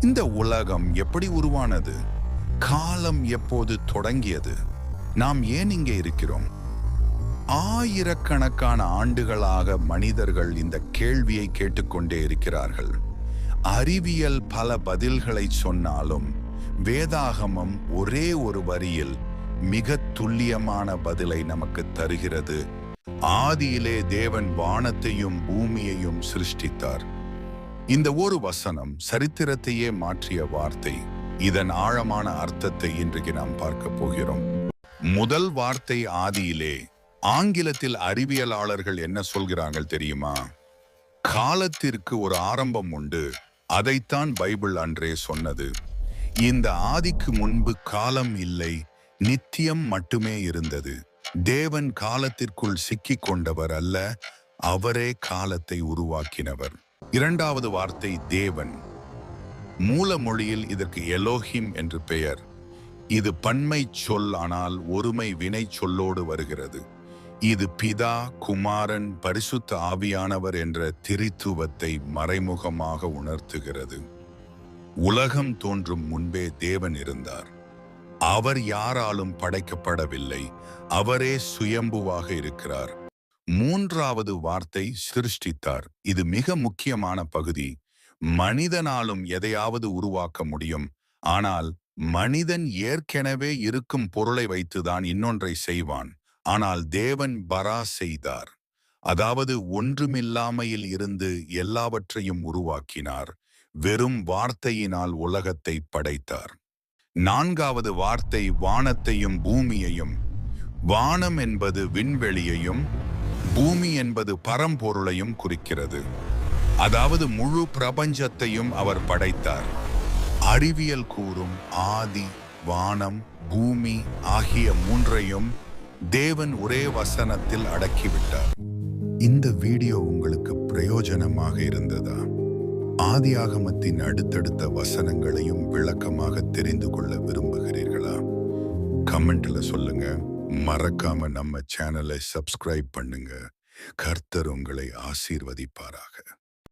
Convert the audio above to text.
இந்த உலகம் எப்படி உருவானது? காலம் எப்போது தொடங்கியது? நாம் ஏன் இங்கே இருக்கிறோம்? ஆயிரக்கணக்கான ஆண்டுகளாக மனிதர்கள் இந்த கேள்வியை கேட்டுக்கொண்டே இருக்கிறார்கள். அறிவியல் பல பதில்களை சொன்னாலும் வேதாகமம் ஒரே ஒரு வரியில் மிக துல்லியமான பதிலை நமக்கு தருகிறது. ஆதியிலே தேவன் வானத்தையும் பூமியையும் சிருஷ்டித்தார். இந்த ஒரு வசனம் சரித்திரத்தையே மாற்றிய வார்த்தை. இதன் ஆழமான அர்த்தத்தை இன்றைக்கு நாம் பார்க்க போகிறோம். முதல் வார்த்தை ஆதியிலே ஆங்கிலத்தில் அறிவியலாளர்கள் என்ன சொல்கிறார்கள் தெரியுமா? காலத்திற்கு ஒரு ஆரம்பம் உண்டு. அதைத்தான் பைபிள் அன்றே சொன்னது. இந்த ஆதிக்கு முன்பு காலம் இல்லை நித்தியம் மட்டுமே இருந்தது. தேவன் காலத்திற்குள் சிக்கிக் கொண்டவர் அல்ல அவரே காலத்தை உருவாக்கினவர். இரண்டாவது வார்த்தை தேவன். மூல மொழியில் இதற்கு எலோஹிம் என்று பெயர். இது பன்மை சொல் ஆனால் ஒருமை வினை சொல்லோடு வருகிறது. இது பிதா குமாரன் பரிசுத்த ஆவியானவர் என்ற திரித்துவத்தை மறைமுகமாக உணர்த்துகிறது. உலகம் தோன்றும் முன்பே தேவன் இருந்தார். அவர் யாராலும் படைக்கப்படவில்லை. அவரே சுயம்புவாக இருக்கிறார். மூன்றாவது வார்த்தை சிருஷ்டித்தார். இது மிக முக்கியமான பகுதி. மனிதனாலும் எதையாவது உருவாக்க முடியும். ஆனால் மனிதன் ஏற்கனவே இருக்கும் பொருளை வைத்துதான் இன்னொன்றை செய்வான். ஆனால் தேவன் பரா செய்தார். அதாவது ஒன்றுமில்லாமையில் இருந்து எல்லாவற்றையும் உருவாக்கினார். வெறும் வார்த்தையினால் உலகத்தை படைத்தார். நான்காவது வார்த்தை வானத்தையும் பூமியையும். வானம் என்பது விண்வெளியையும் பூமி என்பது பரம்பொருளையும் குறிக்கிறது. அதாவது முழு பிரபஞ்சத்தையும் அவர் படைத்தார். அறிவியல் கூறும் ஆதி வானம் பூமி ஆகிய மூன்றையும் தேவன் ஒரே வசனத்தில் அடக்கிவிட்டார். இந்த வீடியோ உங்களுக்கு பிரயோஜனமாக இருந்ததா? ஆதியாகமத்தின் அடுத்தடுத்த வசனங்களையும் விளக்கமாக தெரிந்து கொள்ள விரும்புகிறீர்களா? கமெண்ட்ல சொல்லுங்க. மறக்காம நம்ம சேனலை சப்ஸ்கிரைப் பண்ணுங்க. கர்த்தர் உங்களை ஆசீர்வதிப்பாராக.